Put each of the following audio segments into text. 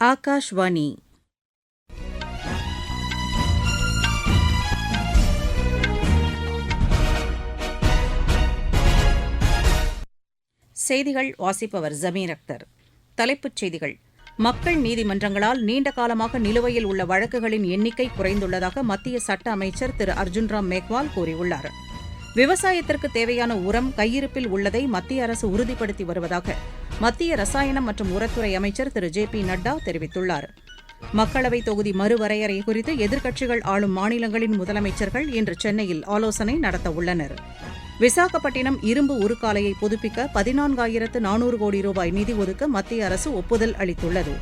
ஆகாஷ்வாணி. செய்திகள் வாசிப்பவர் ஜமீர் அக்தர். தலைப்புச் செய்திகள். மக்கள் நீதிமன்றங்களால் நீண்ட காலமாக நிலுவையில் உள்ள வழக்குகளின் எண்ணிக்கை குறைந்துள்ளதாக மத்திய சட்ட அமைச்சர் திரு அர்ஜுன் ராம் மேக்வால் கூறியுள்ளார். விவசாயத்திற்கு தேவையான உரம் கையிருப்பில் உள்ளதை மத்திய அரசு உறுதிப்படுத்தி வருவதாக மத்திய ரசாயனம் மற்றும் உரத்துறை அமைச்சர் திரு ஜே பி நட்டா தெரிவித்துள்ளார். மக்களவைத் தொகுதி மறுவரையறை குறித்து எதிர்க்கட்சிகள் ஆளும் மாநிலங்களின் முதலமைச்சர்கள் இன்று சென்னையில் ஆலோசனை நடத்தவுள்ளனர் விசாகப்பட்டினம் இரும்பு உருக்காலையை புதுப்பிக்க பதினான்காயிரத்து நானூறு கோடி ரூபாய் நிதி ஒதுக்க மத்திய அரசு ஒப்புதல் அளித்துள்ளது.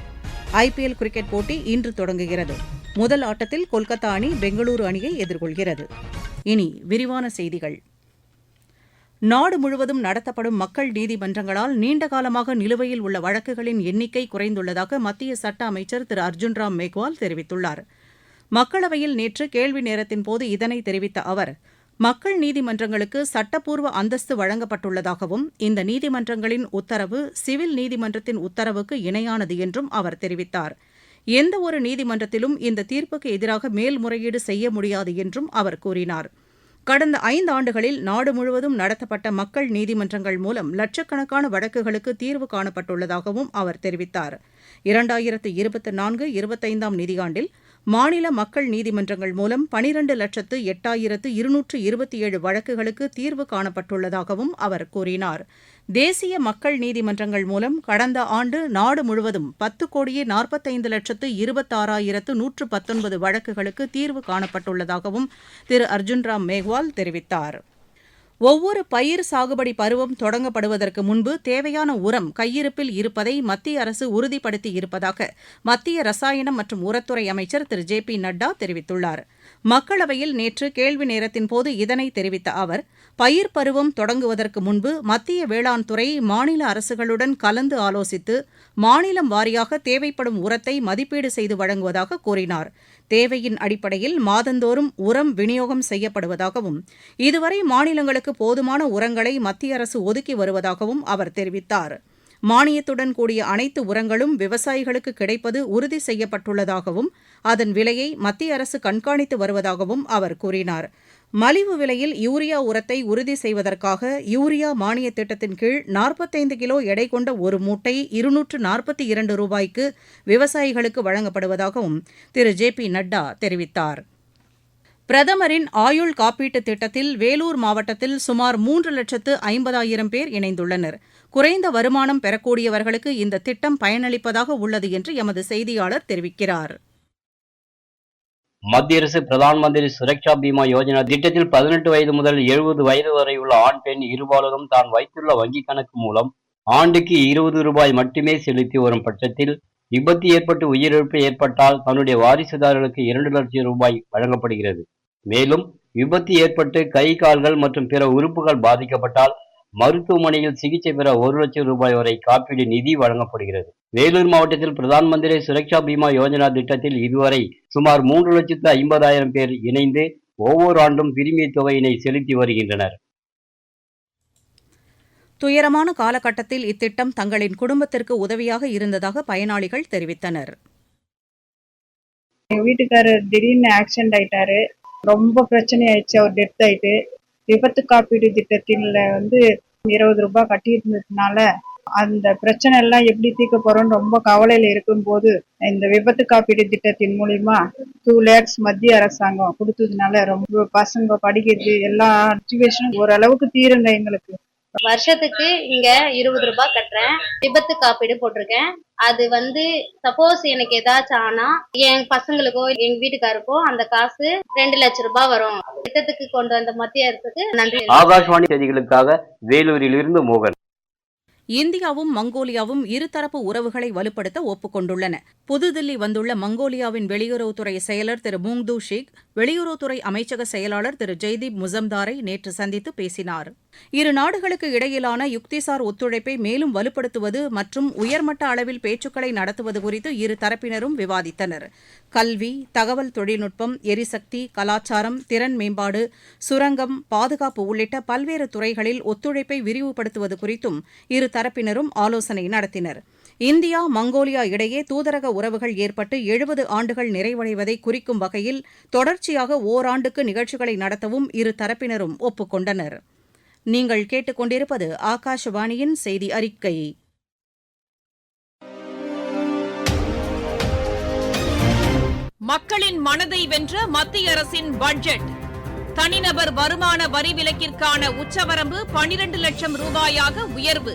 ஐபிஎல் கிரிக்கெட் போட்டி இன்று தொடங்குகிறது. முதல் ஆட்டத்தில் கொல்கத்தா அணி பெங்களூரு அணியை எதிர்கொள்கிறது. இனி விரிவான செய்திகள். நாடு முழுவதும் நடத்தப்படும் மக்கள் நீதிமன்றங்களால் நீண்ட காலமாக நிலுவையில் உள்ள வழக்குகளின் எண்ணிக்கை குறைந்துள்ளதாக மத்திய சட்ட அமைச்சர் திரு அர்ஜுன் ராம் மேக்வால் தெரிவித்துள்ளார். மக்களவையில் நேற்று கேள்வி நேரத்தின்போது இதனை தெரிவித்த அவர் மக்கள் நீதிமன்றங்களுக்கு சட்டப்பூர்வ அந்தஸ்து வழங்கப்பட்டுள்ளதாகவும் இந்த நீதிமன்றங்களின் உத்தரவு சிவில் நீதிமன்றத்தின் உத்தரவுக்கு இணையானது என்றும் அவர் தெரிவித்தார். எந்தவொரு நீதிமன்றத்திலும் இந்த தீர்ப்புக்கு எதிராக மேல்முறையீடு செய்ய முடியாது என்றும் அவர் கூறினார். கடந்த ஐந்தாண்டுகளில் நாடு முழுவதும் நடத்தப்பட்ட மக்கள் நீதிமன்றங்கள் மூலம் லட்சக்கணக்கான வழக்குகளுக்கு தீர்வு காணப்பட்டுள்ளதாகவும் அவர் தெரிவித்தார். இரண்டாயிரத்து இருபத்தி நான்கு இருபத்தைந்தாம் நிதியாண்டில் மாநில மக்கள் நீதிமன்றங்கள் மூலம் பனிரண்டு லட்சத்து எட்டாயிரத்து இருநூற்று இருபத்தி ஏழு வழக்குகளுக்கு தீர்வு காணப்பட்டுள்ளதாகவும் அவர் கூறினார். தேசிய மக்கள் நீதிமன்றங்கள் மூலம் கடந்த ஆண்டு நாடு முழுவதும் பத்து கோடியே நாற்பத்தைந்து லட்சத்து இருபத்தாறாயிரத்து நூற்று பத்தொன்பது வழக்குகளுக்கு தீர்வு காணப்பட்டுள்ளதாகவும் திரு அர்ஜுன் ராம் மேக்வால் தெரிவித்தார். ஒவ்வொரு பயிர் சாகுபடி பருவம் தொடங்கப்படுவதற்கு முன்பு தேவையான உரம் கையிருப்பில் இருப்பதை மத்திய அரசு உறுதிப்படுத்தி இருப்பதாக மத்திய ரசாயனம் மற்றும் உரத்துறை அமைச்சர் திரு. ஜே. பி. நட்டா தெரிவித்துள்ளார். மக்களவையில் நேற்று கேள்வி நேரத்தின்போது இதனை தெரிவித்த அவர் பயிர் பருவம் தொடங்குவதற்கு முன்பு மத்திய வேளாண் துறை மாநில அரசுகளுடன் கலந்து ஆலோசித்து மாநிலம் வாரியாக தேவைப்படும் உரத்தை மதிப்பீடு செய்து வழங்குவதாக கூறினார். தேவையின் அடிப்படையில் மாதந்தோறும் உரம் விநியோகம் செய்யப்படுவதாகவும் இதுவரை மாநிலங்களுக்கு போதுமான உரங்களை மத்திய அரசு ஒதுக்கி வருவதாகவும் அவர் தெரிவித்தார். மானியத்துடன் கூடிய அனைத்து உரங்களும் விவசாயிகளுக்கு கிடைப்பது உறுதி செய்யப்பட்டுள்ளதாகவும் அதன் விலையை மத்திய அரசு கண்காணித்து வருவதாகவும் அவர் கூறினார். மலிவு விலையில் யூரியா உரத்தை உறுதி செய்வதற்காக யூரியா மானியத் திட்டத்தின் கீழ் நாற்பத்தைந்து கிலோ எடை கொண்ட ஒரு மூட்டை இருநூற்று நாற்பத்தி இரண்டு ரூபாய்க்கு விவசாயிகளுக்கு வழங்கப்படுவதாகவும் திரு. ஜே. பி. நட்டா தெரிவித்தார். பிரதமரின் ஆயுள் காப்பீட்டுத் திட்டத்தில் வேலூர் மாவட்டத்தில் சுமார் மூன்று லட்சத்து ஐம்பதாயிரம் பேர் இணைந்துள்ளனர். குறைந்த வருமானம் பெறக்கூடியவர்களுக்கு இந்த திட்டம் பயனளிப்பதாக உள்ளது என்று எமது செய்தியாளர் தெரிவிக்கிறார். மத்திய அரசு பிரதான் மந்திரி சுரக்ஷா பீமா யோஜனா திட்டத்தில் பதினெட்டு வயது முதல் எழுபது வயது வரை உள்ள ஆண் பெண் இருபாலரும் தான் வைத்துள்ள வங்கிக் கணக்கு மூலம் ஆண்டுக்கு இருபது ரூபாய் மட்டுமே செலுத்தி வரும் பட்சத்தில் விபத்து ஏற்பட்டு உயிரிழப்பு ஏற்பட்டால் தன்னுடைய வாரிசுதாரர்களுக்கு இரண்டு லட்சம் ரூபாய் வழங்கப்படுகிறது. மேலும் விபத்து ஏற்பட்டு கை கால்கள் மற்றும் பிற உறுப்புகள் பாதிக்கப்பட்டால் மருத்துவமனையில் சிகிச்சை பெற ஒரு லட்சம் ரூபாய் வரை காப்பீடு நிதி வழங்கப்படுகிறது. வேலூர் மாவட்டத்தில் பிரதான் மந்திரி சுரக்ஷா பீமா யோஜனா திட்டத்தில் இதுவரை சுமார் மூன்று லட்சத்து ஐம்பதாயிரம் பேர் இணைந்து ஒவ்வொரு ஆண்டும் பிரிமிய தொகையினை செலுத்தி வருகின்றனர். துயரமான காலகட்டத்தில் இத்திட்டம் தங்களின் குடும்பத்திற்கு உதவியாக இருந்ததாக பயனாளிகள் தெரிவித்தனர். எங்க வீட்டுக்காரர் திடீர்னு ஆக்சிடென்ட் ஆயிட்டாரு. ரொம்ப பிரச்சனை ஆயிடுச்சு அவர் டெத் ஆயிட்டு. விபத்து காப்பீடு திட்டத்தில் வந்து இருபது ரூபாய் கட்டியிருந்ததுனால அந்த பிரச்சனை எல்லாம் எப்படி தீர்க்க போறோம்னு ரொம்ப கவலையில இருக்கும்போது இந்த விபத்து காப்பீடு திட்டத்தின் மூலியமா டூ லேக்ஸ் மத்திய அரசாங்கம் கொடுத்ததுனால ரொம்ப பசங்க படிக்கிறது எல்லா சுச்சுவேஷனும் ஓரளவுக்கு தீருங்க எங்களுக்கு. வருஷத்துக்கு இங்க இருபது ரூபாய் கட்டுறேன். விபத்து காப்பீடு போட்டிருக்கேன். அது வந்து சப்போஸ் எனக்கு ஏதாச்சும் ஆனா என் பசங்களுக்கோ எங்க வீட்டுக்காருக்கோ அந்த காசு ரெண்டு லட்சம் ரூபாய் வரும். திட்டத்துக்கு கொண்டு வந்த மத்திய அரசுக்கு நன்றி. ஆகாஷ்வாணி செய்திகளுக்காக வேலூரிலிருந்து மோகன். இந்தியாவும் மங்கோலியாவும் இருதரப்பு உறவுகளை வலுப்படுத்த ஒப்புக்கொண்டுள்ளன. புதுதில்லி வந்துள்ள மங்கோலியாவின் வெளியுறவுத்துறை செயலர் திரு மூங்து ஷேக் வெளியுறவுத்துறை அமைச்சக செயலாளர் திரு ஜெய்தீப் முசம்தாரை நேற்று சந்தித்து பேசினார். இரு நாடுகளுக்கு இடையிலான யுக்திசார் ஒத்துழைப்பை மேலும் வலுப்படுத்துவது மற்றும் உயர்மட்ட அளவில் பேச்சுக்களை நடத்துவது குறித்து இரு தரப்பினரும் விவாதித்தனர். கல்வி தகவல் தொழில்நுட்பம் எரிசக்தி கலாச்சாரம் திறன் மேம்பாடு சுரங்கம் பாதுகாப்பு உள்ளிட்ட பல்வேறு துறைகளில் ஒத்துழைப்பை விரிவுபடுத்துவது குறித்தும் இரு தரப்பினரும் ஆலோசனை நடத்தினர். இந்தியா மங்கோலியா இடையே தூதரக உறவுகள் ஏற்பட்டு எழுபது ஆண்டுகள் நிறைவடைவதை குறிக்கும் வகையில் தொடர்ச்சியாக ஓராண்டுக்கு நிகழ்ச்சிகளை நடத்தவும் இரு தரப்பினரும் ஒப்புக்கொண்டனர். நீங்கள் கேட்டுக்கொண்டிருப்பது ஆகாஷவாணியின் செய்தி அறிக்கை. மக்களின் மனதை வென்ற மத்திய அரசின் பட்ஜெட். தனிநபர் வருமான வரி விலக்கிற்கான உச்சவரம்பு பனிரண்டு லட்சம் ரூபாயாக உயர்வு.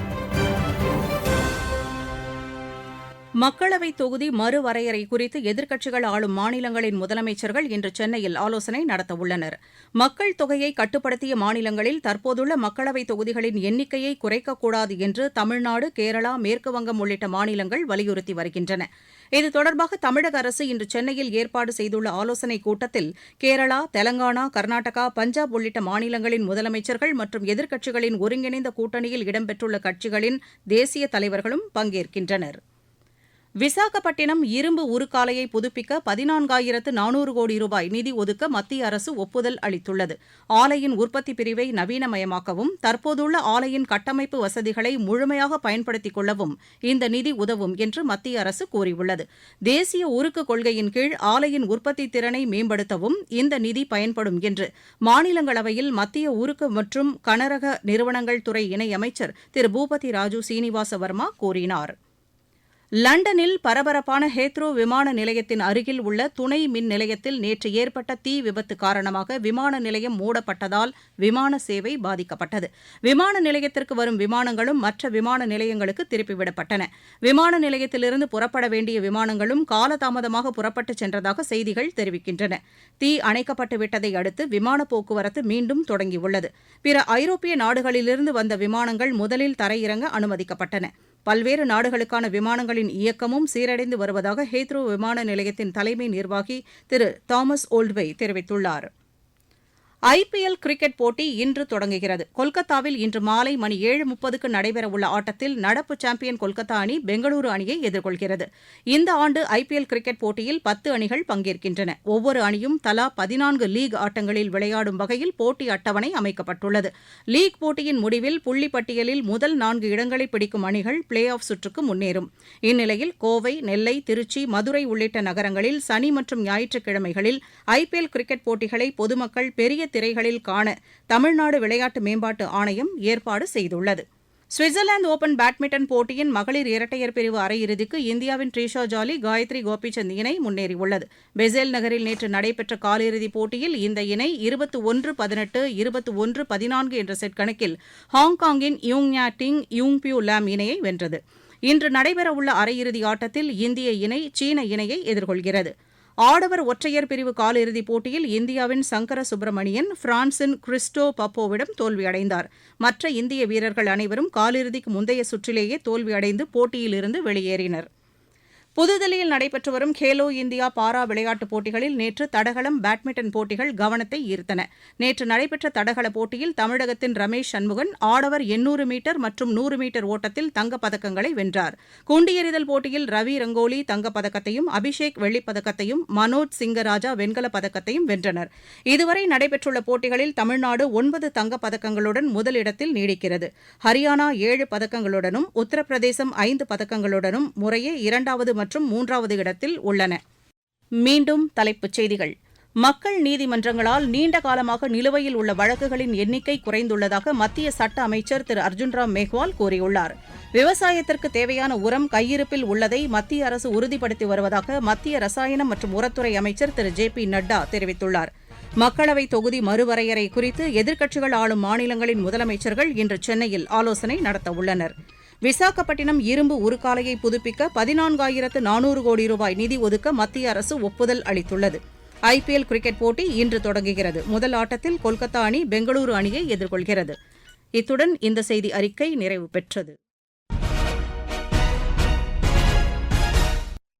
மக்களவைத் தொகுதி மறுவரையறை குறித்து எதிர்க்கட்சிகள் ஆளும் மாநிலங்களின் முதலமைச்சர்கள் இன்று சென்னையில் ஆலோசனை நடத்தவுள்ளனர். மக்கள் தொகையை கட்டுப்படுத்திய மாநிலங்களில் தற்போதுள்ள மக்களவைத் தொகுதிகளின் எண்ணிக்கையை குறைக்கக்கூடாது என்று தமிழ்நாடு கேரளா மேற்குவங்கம் உள்ளிட்ட மாநிலங்கள் வலியுறுத்தி வருகின்றன. இது தொடர்பாக தமிழக அரசு இன்று சென்னையில் ஏற்பாடு செய்துள்ள ஆலோசனைக் கூட்டத்தில் கேரளா தெலங்கானா கர்நாடகா பஞ்சாப் உள்ளிட்ட மாநிலங்களின் முதலமைச்சர்கள் மற்றும் எதிர்க்கட்சிகளின் ஒருங்கிணைந்த கூட்டணியில் இடம்பெற்றுள்ள கட்சிகளின் தேசிய தலைவர்களும் பங்கேற்கின்றனர். விசாகப்பட்டினம் இரும்பு உருக்காலையை புதுப்பிக்க பதினான்காயிரத்து நானூறு கோடி ரூபாய் நிதி ஒதுக்க மத்திய அரசு ஒப்புதல் அளித்துள்ளது. ஆலையின் உற்பத்தி பிரிவை நவீனமயமாக்கவும் தற்போதுள்ள ஆலையின் கட்டமைப்பு வசதிகளை முழுமையாக பயன்படுத்திக் கொள்ளவும் இந்த நிதி உதவும் என்று மத்திய அரசு கூறியுள்ளது. தேசிய உருக்கு கொள்கையின் கீழ் ஆலையின் உற்பத்தி திறனை மேம்படுத்தவும் இந்த நிதி பயன்படும் என்று மாநிலங்களவையில் மத்திய உருக்கு மற்றும் கனரக நிறுவனங்கள் துறை இணையமைச்சர் திரு. பூபதி ராஜு சீனிவாச வர்மா கூறினார். லண்டனில் பரபரப்பான ஹேத்ரோ விமான நிலையத்தின் அருகில் உள்ள துணை மின் நிலையத்தில் நேற்று ஏற்பட்ட தீ விபத்து காரணமாக விமான நிலையம் மூடப்பட்டதால் விமான சேவை பாதிக்கப்பட்டது. விமான நிலையத்திற்கு வரும் விமானங்களும் மற்ற விமான நிலையங்களுக்கு திருப்பிவிடப்பட்டன விமான நிலையத்திலிருந்து புறப்பட வேண்டிய விமானங்களும் காலதாமதமாக புறப்பட்டுச் சென்றதாக செய்திகள் தெரிவிக்கின்றன. தீ அணைக்கப்பட்டு விட்டதை அடுத்து விமான போக்குவரத்து மீண்டும் தொடங்கியுள்ளது. பிற ஐரோப்பிய நாடுகளிலிருந்து வந்த விமானங்கள் முதலில் தரையிறங்க அனுமதிக்கப்பட்டன. பல்வேறு நாடுகளுக்கான விமானங்களின் இயக்கமும் சீரடைந்து வருவதாக ஹேத்ரோ விமான நிலையத்தின் தலைமை நிர்வாகி திரு தாமஸ் ஓல்ட்வை தெரிவித்துள்ளார் ஐபிஎல் கிரிக்கெட் போட்டி இன்று தொடங்குகிறது. கொல்கத்தாவில் இன்று மாலை மணி ஏழு முப்பதுக்கு நடைபெறவுள்ள ஆட்டத்தில் நடப்பு சாம்பியன் கொல்கத்தா அணி பெங்களூரு அணியை எதிர்கொள்கிறது. இந்த ஆண்டு ஐபிஎல் கிரிக்கெட் போட்டியில் பத்து அணிகள் பங்கேற்கின்றன. ஒவ்வொரு அணியும் தலா பதினான்கு லீக் ஆட்டங்களில் விளையாடும் வகையில் போட்டி அட்டவணை அமைக்கப்பட்டுள்ளது. லீக் போட்டியின் முடிவில் புள்ளி பட்டியலில் முதல் நான்கு இடங்களை பிடிக்கும் அணிகள் பிளே ஆஃப் சுற்றுக்கு முன்னேறும். இந்நிலையில் கோவை நெல்லை திருச்சி மதுரை உள்ளிட்ட நகரங்களில் சனி மற்றும் ஞாயிற்றுக்கிழமைகளில் ஐபிஎல் கிரிக்கெட் போட்டிகளை பொதுமக்கள் பெரிய திரைகளில் காண தமிழ்நாடு விளையாட்டு மேம்பாட்டு ஆணையம் ஏற்பாடு செய்துள்ளது. சுவிட்சர்லாந்து ஓபன் பேட்மிண்டன் போட்டியின் மகளிர் இரட்டையர் பிரிவு அரையிறுதிக்கு இந்தியாவின் ட்ரீஷா ஜாலி காயத்ரி கோபிச்சந்த் இணை முன்னேறியுள்ளது. பெசேல் நகரில் நேற்று நடைபெற்ற காலிறுதிப் போட்டியில் இந்த இணை இருபத்தி ஒன்று பதினெட்டு இருபத்தி ஒன்று பதினான்கு என்ற செட் கணக்கில் ஹாங்காங்கின் யூங் யா டிங் யூங் பியூ லாம் இணையை வென்றது. இன்று நடைபெறவுள்ள அரையிறுதி ஆட்டத்தில் இந்திய இணை சீன இணையை எதிர்கொள்கிறது. ஆடவர் ஒற்றையர் பிரிவு காலிறுதிப் போட்டியில் இந்தியாவின் சங்கர சுப்பிரமணியன் பிரான்சின் கிறிஸ்டோ பப்போவிடம் தோல்வியடைந்தார். மற்ற இந்திய வீரர்கள் அனைவரும் காலிறுதிக்கு முந்தைய சுற்றிலேயே தோல்வியடைந்து போட்டியிலிருந்து வெளியேறினர். புதுதில்லியில் நடைபெற்று வரும் கேலோ இந்தியா பாரா விளையாட்டுப் போட்டிகளில் நேற்று தடகளம் பேட்மிண்டன் போட்டிகள் கவனத்தை ஈர்த்தன. நேற்று நடைபெற்ற தடகள போட்டியில் தமிழகத்தின் ரமேஷ் சண்முகன் ஆடவர் எண்ணூறு மீட்டர் மற்றும் நூறு மீட்டர் ஓட்டத்தில் தங்கப்பதக்கங்களை வென்றார். குண்டியெறிதல் போட்டியில் ரவி ரங்கோலி தங்கப்பதக்கத்தையும் அபிஷேக் வெள்ளிப்பதக்கத்தையும் மனோஜ் சிங்கராஜா வெண்கலப் பதக்கத்தையும் வென்றனர். இதுவரை நடைபெற்றுள்ள போட்டிகளில் தமிழ்நாடு ஒன்பது தங்கப் பதக்கங்களுடன் முதலிடத்தில் நீடிக்கிறது. ஹரியானா ஏழு பதக்கங்களுடனும் உத்தரப்பிரதேசம் ஐந்து பதக்கங்களுடனும் முறையே இரண்டாவது மற்றும் மூன்றாவது இடத்தில் உள்ளன. மீண்டும் தலைப்புச் செய்திகள். மக்கள் நீதிமன்றங்களால் நீண்ட காலமாக நிலுவையில் உள்ள வழக்குகளின் எண்ணிக்கை குறைந்துள்ளதாக மத்திய சட்ட அமைச்சர் திரு அர்ஜுன்ராம் மேக்வால் கூறியுள்ளார். விவசாயத்திற்கு தேவையான உரம் கையிருப்பில் உள்ளதை மத்திய அரசு உறுதிப்படுத்தி வருவதாக மத்திய ரசாயனம் மற்றும் உரத்துறை அமைச்சர் திரு ஜே பி நட்டா தெரிவித்துள்ளார். மக்களவை தொகுதி மறுவரையறை குறித்து எதிர்க்கட்சிகள் ஆளும் மாநிலங்களின் முதலமைச்சர்கள் இன்று சென்னையில் ஆலோசனை நடத்தவுள்ளனா் விசாகப்பட்டினம் இரும்பு உருக்காலையை புதுப்பிக்க பதினான்காயிரத்து நானூறு கோடி ரூபாய் நிதி ஒதுக்க மத்திய அரசு ஒப்புதல் அளித்துள்ளது. ஐபிஎல் கிரிக்கெட் போட்டி இன்று தொடங்குகிறது. முதல் ஆட்டத்தில் கொல்கத்தா அணி பெங்களூரு அணியை எதிர்கொள்கிறது. இத்துடன் இந்த செய்தி அறிக்கை நிறைவு பெற்றது.